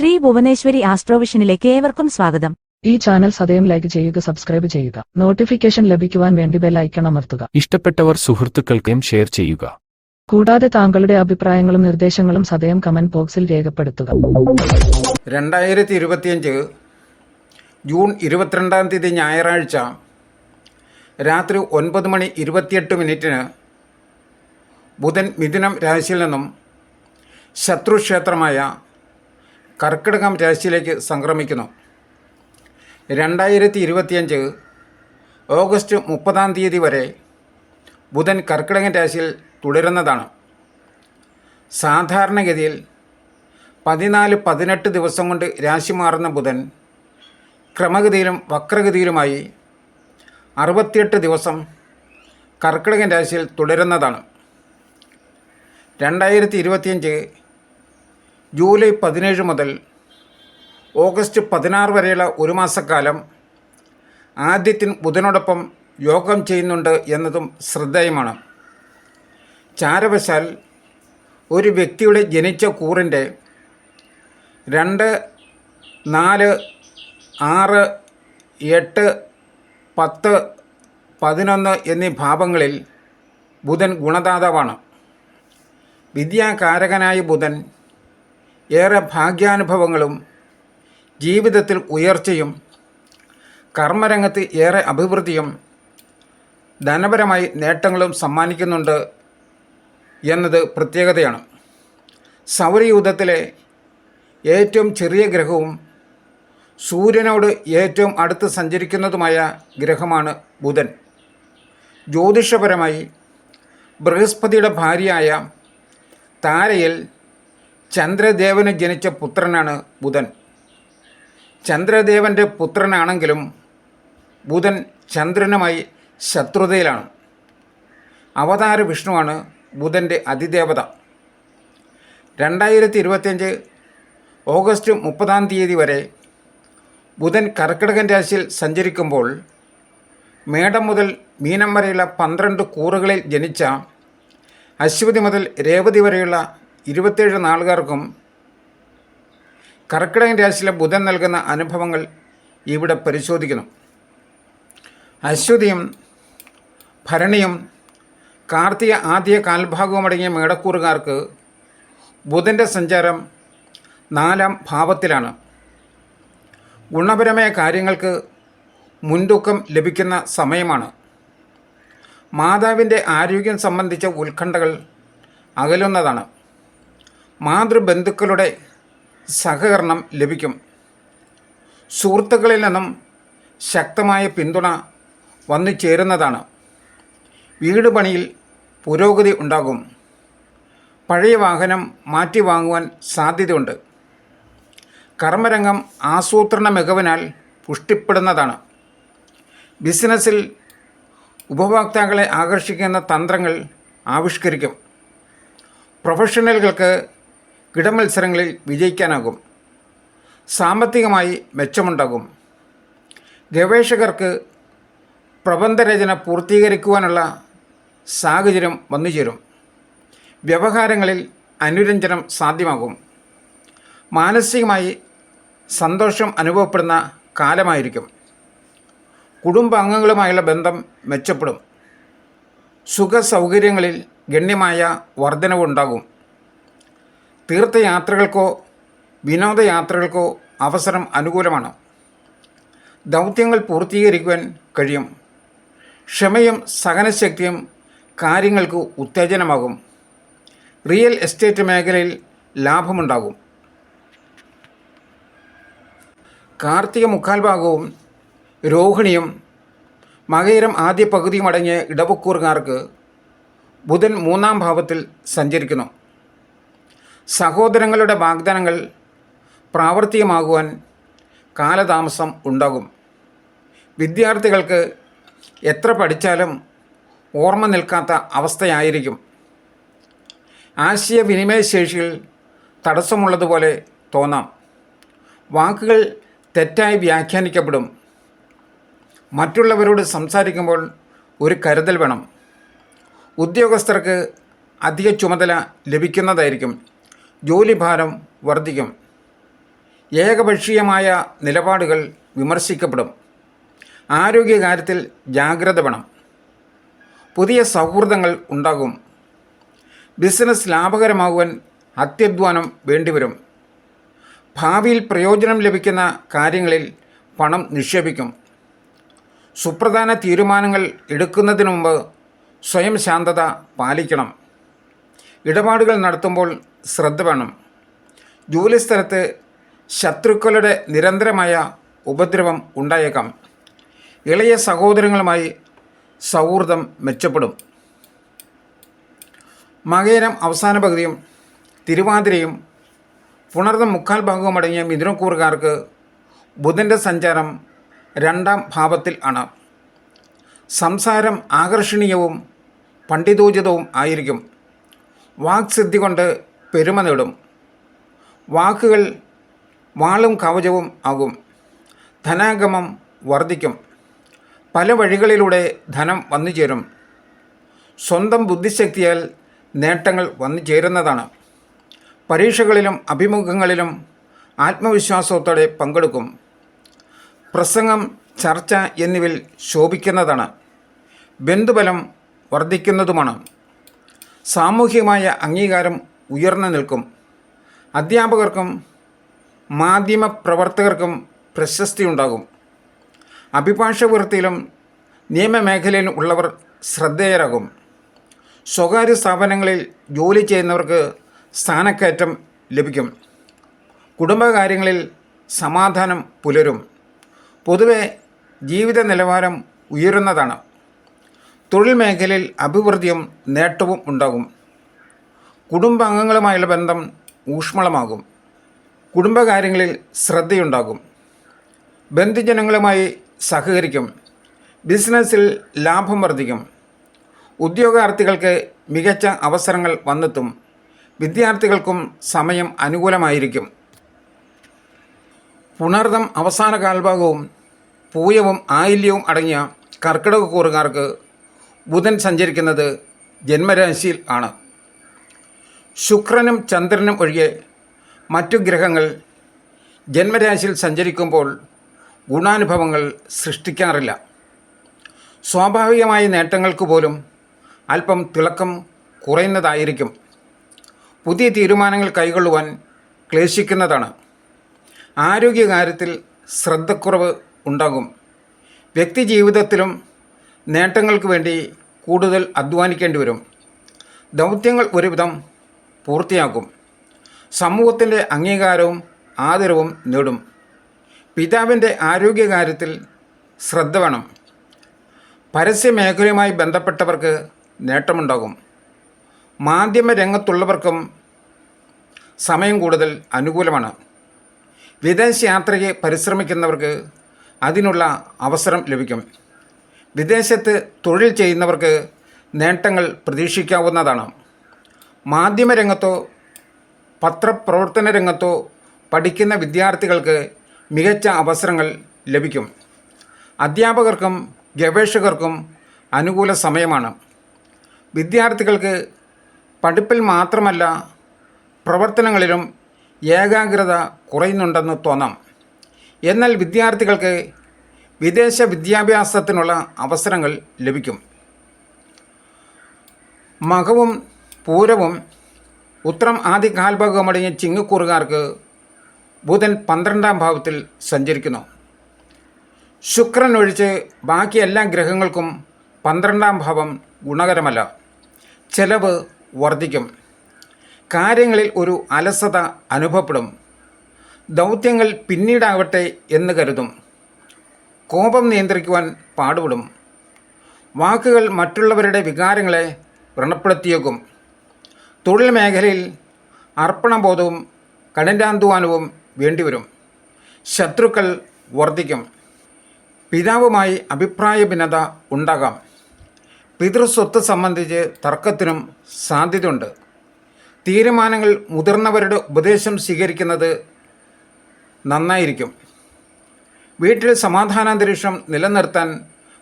ശ്രീ ഭുവനേശ്വരി ആസ്ട്രോവിഷനിലേക്ക് ഏവർക്കും സ്വാഗതം. ഈ ചാനൽ സദയം ലൈക്ക് ചെയ്യുക സബ്സ്ക്രൈബ് ചെയ്യുക. നോട്ടിഫിക്കേഷൻ ലഭിക്കുവാൻ വേണ്ടി ബെൽ ഐക്കൺ അമർത്തുക. ഇഷ്ടപ്പെട്ടവർ സുഹൃത്തുക്കൾക്കും ഷെയർ ചെയ്യുക. കൂടാതെ താങ്കളുടെ അഭിപ്രായങ്ങളും നിർദ്ദേശങ്ങളും സദയം കമന്റ് ബോക്സിൽ രേഖപ്പെടുത്തുക. രണ്ടായിരത്തി ഇരുപത്തിയഞ്ച് ജൂൺ ഇരുപത്തിരണ്ടാം തീയതി ഞായറാഴ്ച രാത്രി ഒൻപത് മണി ഇരുപത്തിയെട്ട് മിനിറ്റിന് ബുധൻ മിഥുനം രാശിയിൽ നിന്നും ശത്രുക്ഷേത്രമായ കർക്കിടകം രാശിയിലേക്ക് സംക്രമിക്കുന്നു. രണ്ടായിരത്തി ഇരുപത്തിയഞ്ച് ഓഗസ്റ്റ് മുപ്പതാം തീയതി വരെ ബുധൻ കർക്കിടകൻ രാശിയിൽ തുടരുന്നതാണ്. സാധാരണഗതിയിൽ പതിനാല് പതിനെട്ട് ദിവസം കൊണ്ട് രാശി മാറുന്ന ബുധൻ ക്രമഗതിയിലും വക്രഗതിയിലുമായി അറുപത്തിയെട്ട് ദിവസം കർക്കിടകൻ രാശിയിൽ തുടരുന്നതാണ്. രണ്ടായിരത്തി ഇരുപത്തിയഞ്ച് ജൂലൈ പതിനേഴ് മുതൽ ഓഗസ്റ്റ് പതിനാറ് വരെയുള്ള ഒരു മാസക്കാലം ആദ്യത്തിൻ ബുധനോടൊപ്പം യോഗം ചെയ്യുന്നുണ്ട് എന്നതും ശ്രദ്ധേയമാണ്. ചാരവശാൽ ഒരു വ്യക്തിയുടെ ജനിച്ച കൂറിന്റെ രണ്ട് നാല് ആറ് എട്ട് പത്ത് പതിനൊന്ന് എന്നീ ഭാവങ്ങളിൽ ബുധൻ ഗുണദാതാവാണ്. വിദ്യാകാരകനായ ബുധൻ ഏറെ ഭാഗ്യാനുഭവങ്ങളും ജീവിതത്തിൽ ഉയർച്ചയും കർമ്മരംഗത്ത് ഏറെ അഭിവൃദ്ധിയും ധനപരമായി നേട്ടങ്ങളും സമ്മാനിക്കുന്നുണ്ട് എന്നത് പ്രത്യേകതയാണ്. സൗരയൂഥത്തിലെ ഏറ്റവും ചെറിയ ഗ്രഹവും സൂര്യനോട് ഏറ്റവും അടുത്ത് സഞ്ചരിക്കുന്നതുമായ ഗ്രഹമാണ് ബുധൻ. ജ്യോതിഷപരമായി ബൃഹസ്പതിയുടെ ഭാര്യയായ താരയിൽ ചന്ദ്രദേവന് ജനിച്ച പുത്രനാണ് ബുധൻ. ചന്ദ്രദേവന്റെ പുത്രനാണെങ്കിലും ബുധൻ ചന്ദ്രനുമായി ശത്രുതയിലാണ്. അവതാര വിഷ്ണുവാണ് ബുധന്റെ അതിദേവത. രണ്ടായിരത്തി ഇരുപത്തിയഞ്ച് ഓഗസ്റ്റ് മുപ്പതാം തീയതി വരെ ബുധൻ കർക്കിടകൻ രാശിയിൽ സഞ്ചരിക്കുമ്പോൾ മേടം മുതൽ മീനം വരെയുള്ള പന്ത്രണ്ട് കൂറുകളിൽ ജനിച്ച അശ്വതി മുതൽ രേവതി വരെയുള്ള ഇരുപത്തേഴ് നാളുകാർക്കും കർക്കിടകൻ രാശിയിലെ ബുധൻ നൽകുന്ന അനുഭവങ്ങൾ ഇവിടെ പരിശോധിക്കുന്നു. അശ്വതിയും ഭരണിയും കാർത്തിക ആദ്യ കാൽഭാഗവുമടങ്ങിയ മേടക്കൂറുകാർക്ക് ബുധന്റെ സഞ്ചാരം നാലാം ഭാവത്തിലാണ്. ഗുണപരമായ കാര്യങ്ങൾക്ക് മുൻതൂക്കം ലഭിക്കുന്ന സമയമാണ്. മാതാവിന്റെ ആരോഗ്യം സംബന്ധിച്ച ഉത്കണ്ഠകൾ അകലുന്നതാണ്. മാതൃബന്ധുക്കളുടെ സഹകരണം ലഭിക്കും. സുഹൃത്തുക്കളിൽ നിന്നും ശക്തമായ പിന്തുണ വന്നു ചേരുന്നതാണ്. വീട് പണിയിൽ പുരോഗതി ഉണ്ടാകും. പഴയ വാഹനം മാറ്റി വാങ്ങുവാൻ സാധ്യതയുണ്ട്. കർമ്മരംഗം ആസൂത്രണ മികവിനാൽ പുഷ്ടിപ്പെടുന്നതാണ്. ബിസിനസ്സിൽ ഉപഭോക്താക്കളെ ആകർഷിക്കുന്ന തന്ത്രങ്ങൾ ആവിഷ്കരിക്കും. പ്രൊഫഷണലുകൾക്ക് കിടമത്സരങ്ങളിൽ വിജയിക്കാനാകും. സാമ്പത്തികമായി മെച്ചമുണ്ടാകും. ഗവേഷകർക്ക് പ്രബന്ധരചന പൂർത്തീകരിക്കുവാനുള്ള സാഹചര്യം വന്നുചേരും. വ്യവഹാരങ്ങളിൽ അനുരഞ്ജനം സാധ്യമാകും. മാനസികമായി സന്തോഷം അനുഭവപ്പെടുന്ന കാലമായിരിക്കും. കുടുംബാംഗങ്ങളുമായുള്ള ബന്ധം മെച്ചപ്പെടും. സുഖ സൗകര്യങ്ങളിൽ ഗണ്യമായ വർധനവുണ്ടാകും. തീർത്ഥയാത്രകൾക്കോ വിനോദയാത്രകൾക്കോ അവസരം അനുകൂലമാണ്. ദൗത്യങ്ങൾ പൂർത്തീകരിക്കുവാൻ കഴിയും. ക്ഷമയും സഹനശക്തിയും കാര്യങ്ങൾക്ക് ഉത്തേജനമാകും. റിയൽ എസ്റ്റേറ്റ് മേഖലയിൽ ലാഭമുണ്ടാകും. കാർത്തിക മുക്കാൽ ഭാഗവും രോഹിണിയും മകയിരം ആദ്യ പകുതിയും അടങ്ങിയ ഇടവക്കൂറുകാർക്ക് ബുധൻ മൂന്നാം ഭാവത്തിൽ സഞ്ചരിക്കുന്നു. സഹോദരങ്ങളുടെ വാഗ്ദാനങ്ങൾ പ്രാവർത്തികമാകുവാൻ കാലതാമസം ഉണ്ടാകും. വിദ്യാർത്ഥികൾക്ക് എത്ര പഠിച്ചാലും ഓർമ്മ നിൽക്കാത്ത അവസ്ഥയായിരിക്കും. ആശയവിനിമയ ശേഷിയിൽ തടസ്സമുള്ളതുപോലെ തോന്നാം. വാക്കുകൾ തെറ്റായി വ്യാഖ്യാനിക്കപ്പെടും. മറ്റുള്ളവരോട് സംസാരിക്കുമ്പോൾ ഒരു കരുതൽ വേണം. ഉദ്യോഗസ്ഥർക്ക് അധിക ചുമതല ലഭിക്കുന്നതായിരിക്കും. ജോലിഭാരം വർദ്ധിക്കും ഏകപക്ഷീയമായ നിലപാടുകൾ വിമർശിക്കപ്പെടും. ആരോഗ്യകാര്യത്തിൽ ജാഗ്രത വേണം. പുതിയ സൗഹൃദങ്ങൾ ഉണ്ടാകും. ബിസിനസ് ലാഭകരമാകുവാൻ അത്യധ്വാനം വേണ്ടിവരും. ഭാവിയിൽ പ്രയോജനം ലഭിക്കുന്ന കാര്യങ്ങളിൽ പണം നിക്ഷേപിക്കും. സുപ്രധാന തീരുമാനങ്ങൾ എടുക്കുന്നതിന് മുമ്പ് സ്വയം ശാന്തത പാലിക്കണം. ഇടപാടുകൾ നടത്തുമ്പോൾ ശ്രദ്ധ വേണം. ജോലിസ്ഥലത്ത് ശത്രുക്കളുടെ നിരന്തരമായ ഉപദ്രവം ഉണ്ടായേക്കാം. ഇളയ സഹോദരങ്ങളുമായി സൗഹൃദം മെച്ചപ്പെടും. മകേരം അവസാന പകുതിയും തിരുവാതിരയും പുണർന്ന മുക്കാൽ ഭാഗവും അടങ്ങിയ മിഥുനക്കൂറുകാർക്ക് ബുധന്റെ സഞ്ചാരം രണ്ടാം ഭാവത്തിൽ ആണ്. സംസാരം ആകർഷണീയവും പണ്ഡിതോചിതവും ആയിരിക്കും. വാക്സിദ്ധി കൊണ്ട് പെരുമ നേടും. വാക്കുകൾ വാളും കവചവും ആകും. ധനാഗമം വർദ്ധിക്കും. പല വഴികളിലൂടെ ധനം വന്നു ചേരും. സ്വന്തം ബുദ്ധിശക്തിയാൽ നേട്ടങ്ങൾ വന്നു ചേരുന്നതാണ്. പരീക്ഷകളിലും അഭിമുഖങ്ങളിലും ആത്മവിശ്വാസത്തോടെ പങ്കെടുക്കും. പ്രസംഗം ചർച്ച എന്നിവയിൽ ശോഭിക്കുന്നതാണ്. ബന്ധുബലം വർദ്ധിക്കുന്നതുമാണ്. സാമൂഹികമായ അംഗീകാരം ഉയർന്നു നിൽക്കും. അധ്യാപകർക്കും മാധ്യമ പ്രവർത്തകർക്കും പ്രശസ്തി ഉണ്ടാകും. വൃത്തിയിലും നിയമമേഖലയിലും ഉള്ളവർ ശ്രദ്ധേയരാകും. സ്വകാര്യ സ്ഥാപനങ്ങളിൽ ജോലി ചെയ്യുന്നവർക്ക് സ്ഥാനക്കയറ്റം ലഭിക്കും. കുടുംബകാര്യങ്ങളിൽ സമാധാനം പുലരും. പൊതുവെ ജീവിത നിലവാരം ഉയരുന്നതാണ്. തൊഴിൽ മേഖലയിൽ അഭിവൃദ്ധിയും നേട്ടവും ഉണ്ടാകും. കുടുംബാംഗങ്ങളുമായുള്ള ബന്ധം ഊഷ്മളമാകും. കുടുംബകാര്യങ്ങളിൽ ശ്രദ്ധയുണ്ടാകും. ബന്ധുജനങ്ങളുമായി സഹകരിക്കും. ബിസിനസ്സിൽ ലാഭം വർദ്ധിക്കും. ഉദ്യോഗാർത്ഥികൾക്ക് മികച്ച അവസരങ്ങൾ വന്നെത്തും. വിദ്യാർത്ഥികൾക്കും സമയം അനുകൂലമായിരിക്കും. പുണർദം അവസാന കാൽഭാഗവും പൂയവും ആയില്യവും അടങ്ങിയ കർക്കിടക കൂറുകാർക്ക് ബുധൻ സഞ്ചരിക്കുന്നത് ജന്മരാശിയിൽ ആണ്. ശുക്രനും ചന്ദ്രനും ഒഴികെ മറ്റു ഗ്രഹങ്ങൾ ജന്മരാശിയിൽ സഞ്ചരിക്കുമ്പോൾ ഗുണാനുഭവങ്ങൾ സൃഷ്ടിക്കാറില്ല. സ്വാഭാവികമായ നേട്ടങ്ങൾക്ക് പോലും അല്പം തിളക്കം കുറയുന്നതായിരിക്കും. പുതിയ തീരുമാനങ്ങൾ കൈകൊള്ളുവാൻ ക്ലേശിക്കുന്നതാണ്. ആരോഗ്യകാര്യത്തിൽ ശ്രദ്ധക്കുറവ് ഉണ്ടാകും. വ്യക്തി ജീവിതത്തിലും നേട്ടങ്ങൾക്ക് വേണ്ടി കൂടുതൽ അധ്വാനിക്കേണ്ടി വരും. ദൗത്യങ്ങൾ ഒരുവിധം പൂർത്തിയാക്കും സമൂഹത്തിന്റെ അംഗീകാരവും ആദരവും നേടും. പിതാവിന്റെ ആരോഗ്യകാര്യത്തിൽ ശ്രദ്ധ വേണം. പരസ്യമേഖലയുമായി ബന്ധപ്പെട്ടവർക്ക് നേട്ടമുണ്ടാകും. മാധ്യമ രംഗത്തുള്ളവർക്കും സമയം കൂടുതൽ അനുകൂലമാണ്. വിദേശയാത്രയ്ക്ക് പരിശ്രമിക്കുന്നവർക്ക് അതിനുള്ള അവസരം ലഭിക്കും. വിദേശത്ത് തൊഴിൽ ചെയ്യുന്നവർക്ക് നേട്ടങ്ങൾ പ്രതീക്ഷിക്കാവുന്നതാണ്. മാധ്യമരംഗത്തോ പത്രപ്രവർത്തന രംഗത്തോ പഠിക്കുന്ന വിദ്യാർത്ഥികൾക്ക് മികച്ച അവസരങ്ങൾ ലഭിക്കും. അധ്യാപകർക്കും ഗവേഷകർക്കും അനുകൂല സമയമാണ്. വിദ്യാർത്ഥികൾക്ക് പഠിപ്പിൽ മാത്രമല്ല പ്രവർത്തനങ്ങളിലും ഏകാഗ്രത കുറയുന്നുണ്ടെന്ന് തോന്നാം. എന്നാൽ വിദ്യാർത്ഥികൾക്ക് വിദേശ വിദ്യാഭ്യാസത്തിനുള്ള അവസരങ്ങൾ ലഭിക്കും. മകവും പൂരവും ഉത്രം ആദ്യ കാൽഭാഗമടങ്ങിയ ചിങ്ങക്കൂറുകാർക്ക് ബുധൻ പന്ത്രണ്ടാം ഭാവത്തിൽ സഞ്ചരിക്കുന്നു. ശുക്രൻ ഒഴിച്ച് ബാക്കി എല്ലാ ഗ്രഹങ്ങൾക്കും പന്ത്രണ്ടാം ഭാവം ഗുണകരമല്ല. ചെലവ് വർദ്ധിക്കും. കാര്യങ്ങളിൽ ഒരു അലസത അനുഭവപ്പെടും. ദൗത്യങ്ങൾ പിന്നീടാവട്ടെ എന്ന് കരുതും. കോപം നിയന്ത്രിക്കുവാൻ പാടുപെടും. വാക്കുകൾ മറ്റുള്ളവരുടെ വികാരങ്ങളെ വ്രണപ്പെടുത്തിയേക്കും. തൊഴിൽ മേഖലയിൽ അർപ്പണബോധവും കഠിനാധ്വാനവും വേണ്ടിവരും. ശത്രുക്കൾ വർദ്ധിക്കും പിതാവുമായി അഭിപ്രായ ഭിന്നത ഉണ്ടാകാം. പിതൃസ്വത്ത് സംബന്ധിച്ച് തർക്കത്തിനും സാധ്യതയുണ്ട്. തീരുമാനങ്ങൾ മുതിർന്നവരുടെ ഉപദേശം സ്വീകരിക്കുന്നത് നന്നായിരിക്കും. വീട്ടിൽ സമാധാനാന്തരീക്ഷം നിലനിർത്താൻ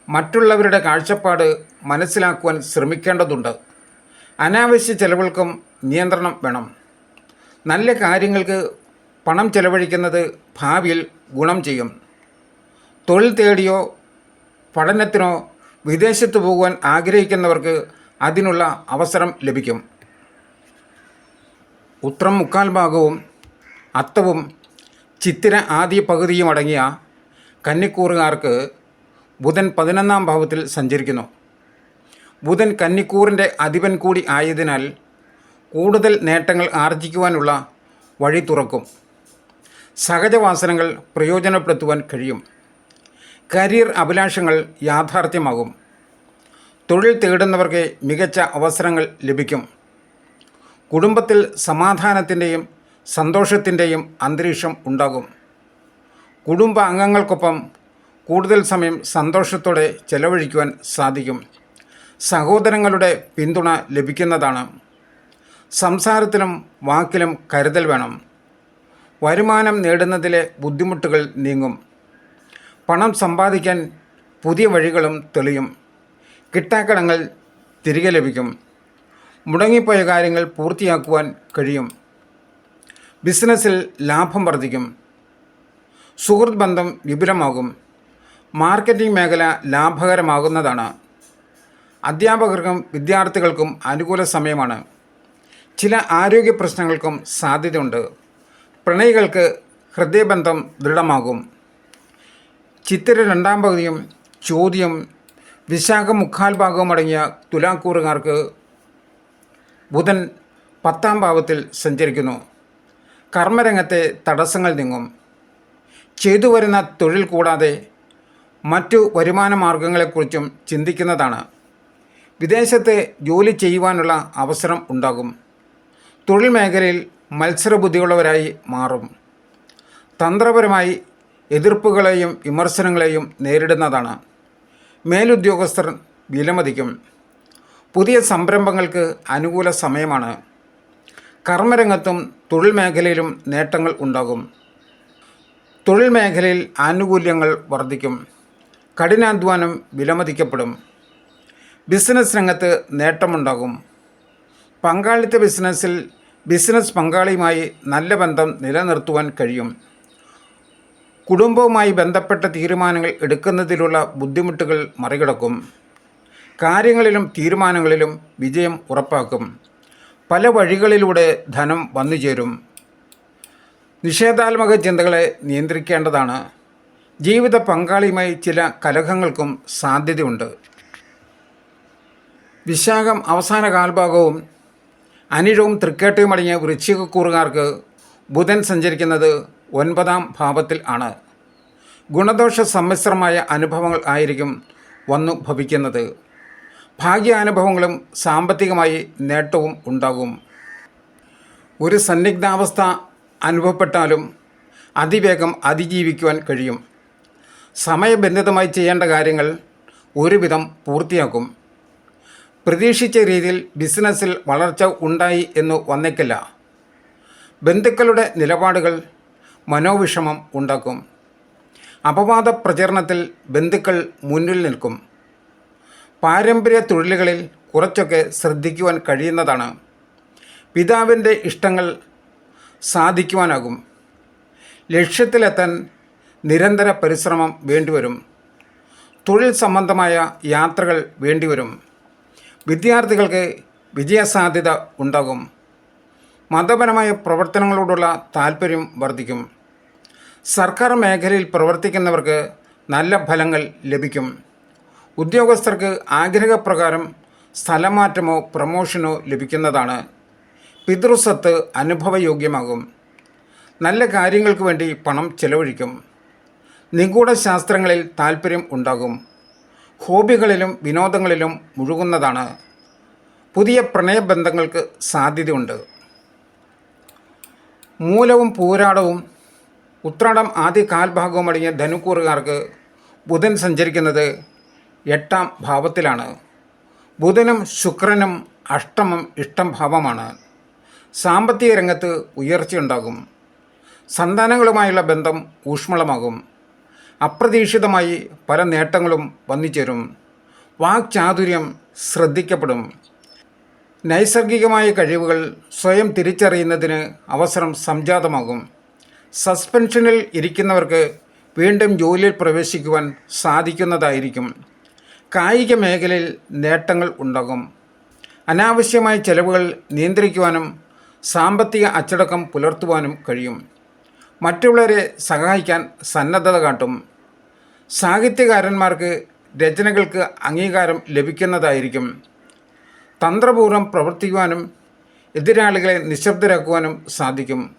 മറ്റുള്ളവരുടെ കാഴ്ചപ്പാട് മനസ്സിലാക്കുവാൻ ശ്രമിക്കേണ്ടതുണ്ട്. അനാവശ്യ ചെലവുകൾക്കും നിയന്ത്രണം വേണം. നല്ല കാര്യങ്ങൾക്ക് പണം ചെലവഴിക്കുന്നത് ഭാവിയിൽ ഗുണം ചെയ്യും. തൊഴിൽ തേടിയോ പഠനത്തിനോ വിദേശത്ത് പോകുവാൻ ആഗ്രഹിക്കുന്നവർക്ക് അതിനുള്ള അവസരം ലഭിക്കും. ഉത്രം മുക്കാൽ ഭാഗവും അത്തവും ചിത്തിര ആദ്യ പകുതിയും അടങ്ങിയ കന്നിക്കൂറുകാർക്ക് ബുധൻ പതിനൊന്നാം ഭാവത്തിൽ സഞ്ചരിക്കുന്നു. ബുധൻ കന്നിക്കൂറിന്റെ അധിപൻ കൂടി ആയതിനാൽ കൂടുതൽ നേട്ടങ്ങൾ ആർജിക്കുവാനുള്ള വഴി തുറക്കും. സഹജവാസനകൾ പ്രയോജനപ്പെടുത്തുവാൻ കഴിയും. കരിയർ അഭിലാഷങ്ങൾ യാഥാർത്ഥ്യമാകും. തൊഴിൽ തേടുന്നവർക്ക് മികച്ച അവസരങ്ങൾ ലഭിക്കും. കുടുംബത്തിൽ സമാധാനത്തിന്റെയും സന്തോഷത്തിന്റെയും അന്തരീക്ഷം ഉണ്ടാകും. കുടുംബ അംഗങ്ങൾക്കൊപ്പം കൂടുതൽ സമയം സന്തോഷത്തോടെ ചെലവഴിക്കുവാൻ സാധിക്കും. സഹോദരങ്ങളുടെ പിന്തുണ ലഭിക്കുന്നതാണ്. സംസാരത്തിലും വാക്കിലും കരുതൽ വേണം. വരുമാനം നേടുന്നതിലെ ബുദ്ധിമുട്ടുകൾ നീങ്ങും. പണം സമ്പാദിക്കാൻ പുതിയ വഴികളും തെളിയും. കിട്ടാക്കടങ്ങൾ തിരികെ ലഭിക്കും. മുടങ്ങിപ്പോയ കാര്യങ്ങൾ പൂർത്തിയാക്കുവാൻ കഴിയും. ബിസിനസ്സിൽ ലാഭം വർദ്ധിക്കും. സുഹൃത്ത് ബന്ധം വിപുലമാകും. മാർക്കറ്റിംഗ് മേഖല ലാഭകരമാകുന്നതാണ്. അധ്യാപകർക്കും വിദ്യാർത്ഥികൾക്കും അനുകൂല സമയമാണ്. ചില ആരോഗ്യ പ്രശ്നങ്ങൾക്കും സാധ്യതയുണ്ട്. പ്രണയികൾക്ക് ഹൃദയബന്ധം ദൃഢമാകും. ചിത്തിര രണ്ടാം പകുതിയും ചോദ്യം വിശാഖ മുക്കാൽ ഭാഗവും അടങ്ങിയ തുലാക്കൂറുകാർക്ക് ബുധൻ പത്താം ഭാവത്തിൽ സഞ്ചരിക്കുന്നു. കർമ്മരംഗത്തെ തടസ്സങ്ങൾ നീങ്ങും. ചെയ്തു വരുന്ന തൊഴിൽ കൂടാതെ മറ്റു വരുമാന മാർഗങ്ങളെക്കുറിച്ചും ചിന്തിക്കുന്നതാണ്. വിദേശത്ത് ജോലി ചെയ്യുവാനുള്ള അവസരം ഉണ്ടാകും. തൊഴിൽ മേഖലയിൽ മത്സരബുദ്ധിയുള്ളവരായി മാറും. തന്ത്രപരമായി എതിർപ്പുകളെയും വിമർശനങ്ങളെയും നേരിടുന്നതാണ്. മേലുദ്യോഗസ്ഥർ വിലമതിക്കും. പുതിയ സംരംഭങ്ങൾക്ക് അനുകൂല സമയമാണ്. കർമ്മരംഗത്തും തൊഴിൽ മേഖലയിലും നേട്ടങ്ങൾ ഉണ്ടാകും. തൊഴിൽ മേഖലയിൽ ആനുകൂല്യങ്ങൾ വർദ്ധിക്കും. കഠിനാധ്വാനം വിലമതിക്കപ്പെടും. ബിസിനസ് രംഗത്ത് നേട്ടമുണ്ടാകും. പങ്കാളിത്ത ബിസിനസ്സിൽ ബിസിനസ് പങ്കാളിയുമായി നല്ല ബന്ധം നിലനിർത്തുവാൻ കഴിയും. കുടുംബവുമായി ബന്ധപ്പെട്ട തീരുമാനങ്ങൾ എടുക്കുന്നതിലുള്ള ബുദ്ധിമുട്ടുകൾ മറികടക്കും. കാര്യങ്ങളിലും തീരുമാനങ്ങളിലും വിജയം ഉറപ്പാക്കും. പല വഴികളിലൂടെ ധനം വന്നുചേരും. നിഷേധാത്മക ചിന്തകളെ നിയന്ത്രിക്കേണ്ടതാണ്. ജീവിത പങ്കാളിയുമായി ചില കലഹങ്ങൾക്കും സാധ്യതയുണ്ട്. വിശാഖം അവസാന കാൽഭാഗവും അനിഴവും തൃക്കേട്ടയും അടങ്ങിയ വൃശ്ചികക്കൂറുകാർക്ക് ബുധൻ സഞ്ചരിക്കുന്നത് ഒൻപതാം ഭാവത്തിൽ ആണ്. ഗുണദോഷ സമ്മിശ്രമായ അനുഭവങ്ങൾ ആയിരിക്കും വന്നു ഭവിക്കുന്നത്. ഭാഗ്യാനുഭവങ്ങളും സാമ്പത്തികമായി നേട്ടവും ഉണ്ടാകും. ഒരു സന്നിഗ്ധാവസ്ഥ അനുഭവപ്പെട്ടാലും അതിവേഗം അതിജീവിക്കുവാൻ കഴിയും. സമയബന്ധിതമായി ചെയ്യേണ്ട കാര്യങ്ങൾ ഒരുവിധം പൂർത്തിയാക്കും. പ്രതീക്ഷിച്ച രീതിയിൽ ബിസിനസ്സിൽ വളർച്ച ഉണ്ടായി എന്ന് വന്നേക്കില്ല. ബന്ധുക്കളുടെ നിലപാടുകൾ മനോവിഷമം ഉണ്ടാക്കും. അപവാദ പ്രചരണത്തിൽ ബന്ധുക്കൾ മുന്നിൽ നിൽക്കും. പാരമ്പര്യ തൊഴിലുകളിൽ കുറച്ചൊക്കെ ശ്രദ്ധിക്കുവാൻ കഴിയുന്നതാണ്. പിതാവിന്റെ ഇഷ്ടങ്ങൾ സാധിക്കുവാനാകും. ലക്ഷ്യത്തിലെത്താൻ നിരന്തര പരിശ്രമം വേണ്ടിവരും. തൊഴിൽ സംബന്ധമായ യാത്രകൾ വേണ്ടിവരും. വിദ്യാർത്ഥികൾക്ക് വിജയസാധ്യത ഉണ്ടാകും. മതപരമായ പ്രവർത്തനങ്ങളോടുള്ള താൽപ്പര്യം വർദ്ധിക്കും. സർക്കാർ മേഖലയിൽ പ്രവർത്തിക്കുന്നവർക്ക് നല്ല ഫലങ്ങൾ ലഭിക്കും. ഉദ്യോഗസ്ഥർക്ക് ആഗ്രഹപ്രകാരം സ്ഥലമാറ്റമോ പ്രമോഷനോ ലഭിക്കുന്നതാണ്. പിതൃസ്വത്ത് അനുഭവയോഗ്യമാകും. നല്ല കാര്യങ്ങൾക്ക് വേണ്ടി പണം ചെലവഴിക്കും. നിഗൂഢ ശാസ്ത്രങ്ങളിൽ താല്പര്യം ഉണ്ടാകും. ഹോബികളിലും വിനോദങ്ങളിലും മുഴുകുന്നതാണ്. പുതിയ പ്രണയബന്ധങ്ങൾക്ക് സാധ്യതയുണ്ട്. മൂലവും പൂരാടവും ഉത്രാടം ആദ്യ കാൽഭാഗവും അടങ്ങിയ ധനുക്കൂറുകാർക്ക് ബുധൻ സഞ്ചരിക്കുന്നത് എട്ടാം ഭാവത്തിലാണ്. ബുധനും ശുക്രനും അഷ്ടമം ഇഷ്ടം ഭാവമാണ്. സാമ്പത്തിക രംഗത്ത് ഉയർച്ചയുണ്ടാകും. സന്താനങ്ങളുമായുള്ള ബന്ധം ഊഷ്മളമാകും. അപ്രതീക്ഷിതമായി പല നേട്ടങ്ങളും വന്നുചേരും വാക്ചാതുര്യം ശ്രദ്ധിക്കപ്പെടും. നൈസർഗികമായ കഴിവുകൾ സ്വയം തിരിച്ചറിയുന്നതിന് അവസരം സംജാതമാകും. സസ്പെൻഷനിൽ ഇരിക്കുന്നവർക്ക് വീണ്ടും ജോലിയിൽ പ്രവേശിക്കുവാൻ സാധിക്കുന്നതായിരിക്കും. കായിക മേഖലയിൽ നേട്ടങ്ങൾ ഉണ്ടാകും. അനാവശ്യമായ ചെലവുകൾ നിയന്ത്രിക്കുവാനും സാമ്പത്തിക അച്ചടക്കം പുലർത്തുവാനും കഴിയും. മറ്റുള്ളവരെ സഹായിക്കാൻ സന്നദ്ധത കാട്ടും. സാഹിത്യകാരന്മാർക്ക് രചനകൾക്ക് അംഗീകാരം ലഭിക്കുന്നതായിരിക്കും. തന്ത്രപൂർവം പ്രവർത്തിക്കുവാനും എതിരാളികളെ നിശബ്ദരാക്കുവാനും സാധിക്കും.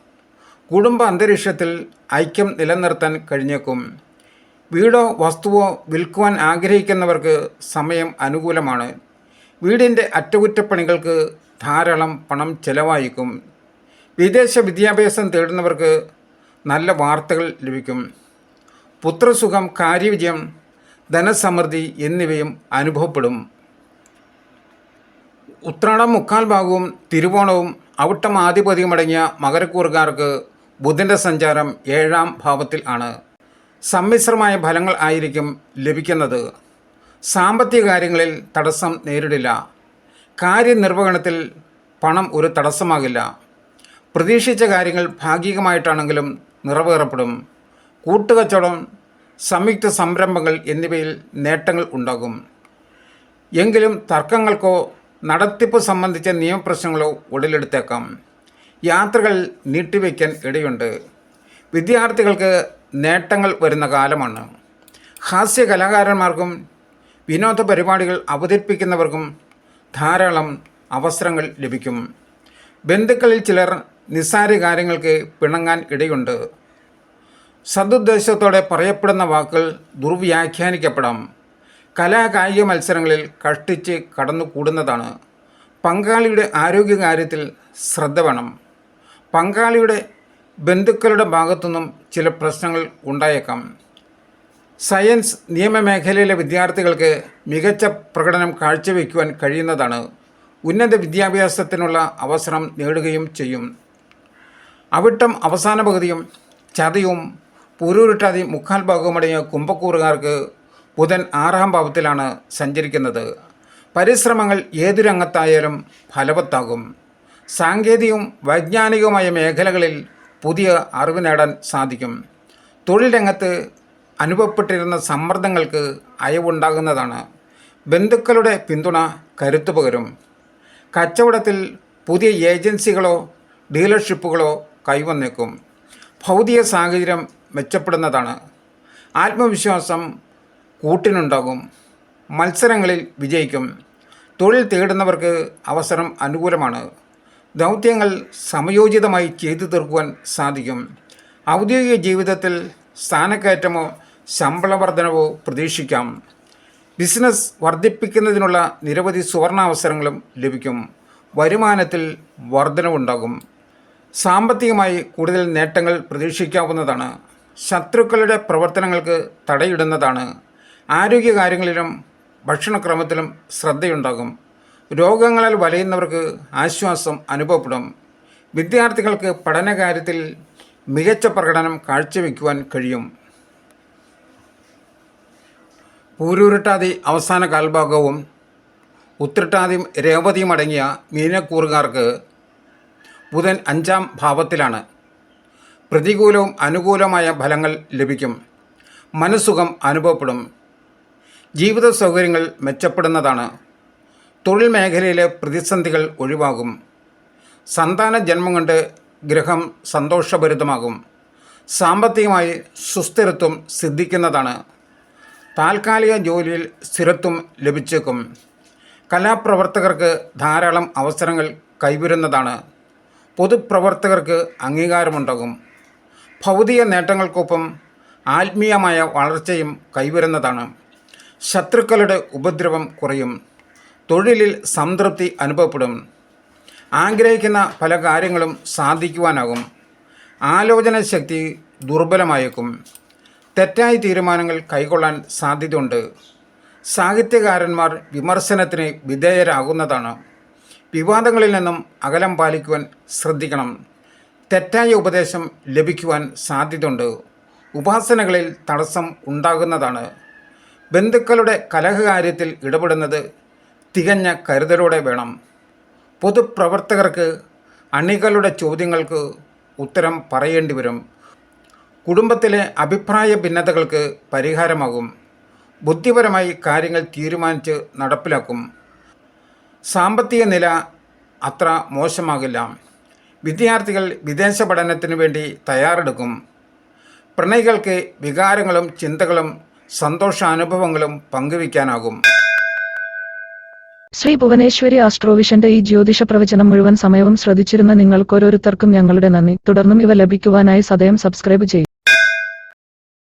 കുടുംബ അന്തരീക്ഷത്തിൽ ഐക്യം നിലനിർത്താൻ കഴിഞ്ഞേക്കും. വീടോ വസ്തുവോ വിൽക്കുവാൻ ആഗ്രഹിക്കുന്നവർക്ക് സമയം അനുകൂലമാണ്. വീടിന്റെ അറ്റകുറ്റപ്പണികൾക്ക് ധാരാളം പണം ചെലവായിക്കും. വിദേശ വിദ്യാഭ്യാസം തേടുന്നവർക്ക് നല്ല വാർത്തകൾ ലഭിക്കും. പുത്രസുഖം കാര്യവിജയം ധനസമൃദ്ധി എന്നിവയും അനുഭവപ്പെടും. ഉത്രാടം മുക്കാൽ ഭാഗവും തിരുവോണവും അവിട്ടം ആധിപതിയുമടങ്ങിയ മകരക്കൂറുകാർക്ക് ബുധന്റെ സഞ്ചാരം ഏഴാം ഭാവത്തിൽ ആണ്. സമ്മിശ്രമായ ഫലങ്ങൾ ആയിരിക്കും ലഭിക്കുന്നത്. സാമ്പത്തിക കാര്യങ്ങളിൽ തടസ്സം നേരിടില്ല. കാര്യനിർവഹണത്തിൽ പണം ഒരു തടസ്സമാകില്ല. പ്രതീക്ഷിച്ച കാര്യങ്ങൾ ഭാഗികമായിട്ടാണെങ്കിലും നിറവേറപ്പെടും. കൂട്ടുകച്ചവടം സംയുക്ത സംരംഭങ്ങൾ എന്നിവയിൽ നേട്ടങ്ങൾ ഉണ്ടാകും. എങ്കിലും തർക്കങ്ങൾക്കോ നടത്തിപ്പ് സംബന്ധിച്ച നിയമപ്രശ്നങ്ങളോ ഉടലെടുത്തേക്കാം. യാത്രകൾ നീട്ടിവെക്കാൻ ഇടയുണ്ട്. വിദ്യാർത്ഥികൾക്ക് നേട്ടങ്ങൾ വരുന്ന കാലമാണ്. ഹാസ്യ കലാകാരന്മാർക്കും വിനോദ പരിപാടികൾ അവതരിപ്പിക്കുന്നവർക്കും ധാരാളം അവസരങ്ങൾ ലഭിക്കും. ബന്ധുക്കളിൽ ചിലർ നിസ്സാര കാര്യങ്ങൾക്ക് പിണങ്ങാൻ ഇടയുണ്ട്. സതുദ്ദേശത്തോടെ പറയപ്പെടുന്ന വാക്കുകൾ ദുർവ്യാഖ്യാനിക്കപ്പെടാം. കലാകായിക മത്സരങ്ങളിൽ കഷ്ടിച്ച് കടന്നു കൂടുന്നതാണ് പങ്കാളിയുടെ ആരോഗ്യകാര്യത്തിൽ ശ്രദ്ധ വേണം. പങ്കാളിയുടെ ബന്ധുക്കളുടെ ഭാഗത്തുനിന്നും ചില പ്രശ്നങ്ങൾ ഉണ്ടായേക്കാം. സയൻസ് നിയമമേഖലയിലെ വിദ്യാർത്ഥികൾക്ക് മികച്ച പ്രകടനം കാഴ്ചവെക്കുവാൻ കഴിയുന്നതാണ് ഉന്നത വിദ്യാഭ്യാസത്തിനുള്ള അവസരം നേടുകയും ചെയ്യും. അവിട്ടം അവസാന പകുതിയും ചതയും പുരൂരുട്ടാതി മുക്കാൽ ഭാഗവുമടങ്ങിയ കുംഭക്കൂറുകാർക്ക് ബുധൻ ആറാം ഭാവത്തിലാണ് സഞ്ചരിക്കുന്നത്. പരിശ്രമങ്ങൾ ഏതു രംഗത്തായാലും ഫലവത്താകും. സാങ്കേതികവും വൈജ്ഞാനികവുമായ മേഖലകളിൽ പുതിയ അറിവ് നേടാൻ സാധിക്കും. തൊഴിൽ രംഗത്ത് അനുഭവപ്പെട്ടിരുന്ന സമ്മർദ്ദങ്ങൾക്ക് അയവുണ്ടാകുന്നതാണ്. ബന്ധുക്കളുടെ പിന്തുണ കരുത്തു പകരും. കച്ചവടത്തിൽ പുതിയ ഏജൻസികളോ ഡീലർഷിപ്പുകളോ കൈവന്നേക്കും. ഭൗതിക സാഹചര്യം മെച്ചപ്പെടുന്നതാണ്. ആത്മവിശ്വാസം കൂട്ടിനുണ്ടാകും. മത്സരങ്ങളിൽ വിജയിക്കും. തൊഴിൽ തേടുന്നവർക്ക് അവസരം അനുകൂലമാണ്. ദൗത്യങ്ങൾ സമയോചിതമായി ചെയ്തു തീർക്കുവാൻ സാധിക്കും. ഔദ്യോഗിക ജീവിതത്തിൽ സ്ഥാനക്കയറ്റമോ ശമ്പള വർധനവോ പ്രതീക്ഷിക്കാം. ബിസിനസ് വർദ്ധിപ്പിക്കുന്നതിനുള്ള നിരവധി സുവർണാവസരങ്ങളും ലഭിക്കും. വരുമാനത്തിൽ വർധനവുണ്ടാകും. സാമ്പത്തികമായി കൂടുതൽ നേട്ടങ്ങൾ പ്രതീക്ഷിക്കാവുന്നതാണ്. ശത്രുക്കളുടെ പ്രവർത്തനങ്ങൾക്ക് തടയിടുന്നതാണ്. ആരോഗ്യകാര്യങ്ങളിലും ഭക്ഷണക്രമത്തിലും ശ്രദ്ധയുണ്ടാകും. രോഗങ്ങളാൽ വലയുന്നവർക്ക് ആശ്വാസം അനുഭവപ്പെടും. വിദ്യാർത്ഥികൾക്ക് പഠനകാര്യത്തിൽ മികച്ച പ്രകടനം കാഴ്ചവെക്കുവാൻ കഴിയും. പൂരൂരുട്ടാതി അവസാന കാൽഭാഗവും ഉത്രട്ടാതിയും രേവതിയും അടങ്ങിയ മീനക്കൂറുകാർക്ക് ബുധൻ അഞ്ചാം ഭാവത്തിലാണ്. പ്രതികൂലവും അനുകൂലമായ ഫലങ്ങൾ ലഭിക്കും. മനസ്സുഖം അനുഭവപ്പെടും. ജീവിത സൗകര്യങ്ങൾ മെച്ചപ്പെടുന്നതാണ്. തൊഴിൽ മേഖലയിലെ പ്രതിസന്ധികൾ ഒഴിവാകും. സന്താന ജന്മം കൊണ്ട് ഗ്രഹം സന്തോഷഭരിതമാകും. സാമ്പത്തികമായി സുസ്ഥിരത്വം സിദ്ധിക്കുന്നതാണ്. താൽക്കാലിക ജോലിയിൽ സ്ഥിരത്വം ലഭിച്ചേക്കും. കലാപ്രവർത്തകർക്ക് ധാരാളം അവസരങ്ങൾ കൈവരുന്നതാണ്. പൊതുപ്രവർത്തകർക്ക് അംഗീകാരമുണ്ടാകും. ഭൗതിക നേട്ടങ്ങൾക്കൊപ്പം ആത്മീയമായ വളർച്ചയും കൈവരുന്നതാണ്. ശത്രുക്കളുടെ ഉപദ്രവം കുറയും. തൊഴിലിൽ സംതൃപ്തി അനുഭവപ്പെടും. ആഗ്രഹിക്കുന്ന പല കാര്യങ്ങളും സാധിക്കുവാനാകും. ആലോചന ശക്തി ദുർബലമായേക്കും. തെറ്റായ തീരുമാനങ്ങൾ കൈക്കൊള്ളാൻ സാധ്യതയുണ്ട്. സാഹിത്യകാരന്മാർ വിമർശനത്തിന് വിധേയരാകുന്നതാണ്. വിവാദങ്ങളിൽ നിന്നും അകലം പാലിക്കുവാൻ ശ്രദ്ധിക്കണം. തെറ്റായ ഉപദേശം ലഭിക്കുവാൻ സാധ്യതയുണ്ട്. ഉപാസനകളിൽ തടസ്സം ഉണ്ടാകുന്നതാണ്. ബന്ധുക്കളുടെ കലഹകാര്യത്തിൽ ഇടപെടുന്നത് തികഞ്ഞ കരുതലോടെ വേണം. പൊതുപ്രവർത്തകർക്ക് അണികളുടെ ചോദ്യങ്ങൾക്ക് ഉത്തരം പറയേണ്ടി വരും. കുടുംബത്തിലെ അഭിപ്രായ ഭിന്നതകൾക്ക് പരിഹാരമാകും. ബുദ്ധിപരമായി കാര്യങ്ങൾ തീരുമാനിച്ച് നടപ്പിലാക്കും. സാമ്പത്തിക നില അത്ര മോശമാകില്ല. വിദ്യാർത്ഥികൾ വിദേശ പഠനത്തിനു വേണ്ടി തയ്യാറെടുക്കും. പ്രണയികൾക്ക് വികാരങ്ങളും ചിന്തകളും സന്തോഷാനുഭവങ്ങളും പങ്കുവയ്ക്കാനാകും. ശ്രീ ഭുവനേശ്വരി ആസ്ട്രോവിഷന്റെ ഈ ജ്യോതിഷ പ്രവചനം മുഴുവൻ സമയവും ശ്രദ്ധിച്ചിരുന്ന നിങ്ങൾക്കോരോരുത്തർക്കും ഞങ്ങളുടെ നന്ദി. തുടർന്നും ഇവ ലഭിക്കുവാനായി സദയം സബ്സ്ക്രൈബ് ചെയ്യും.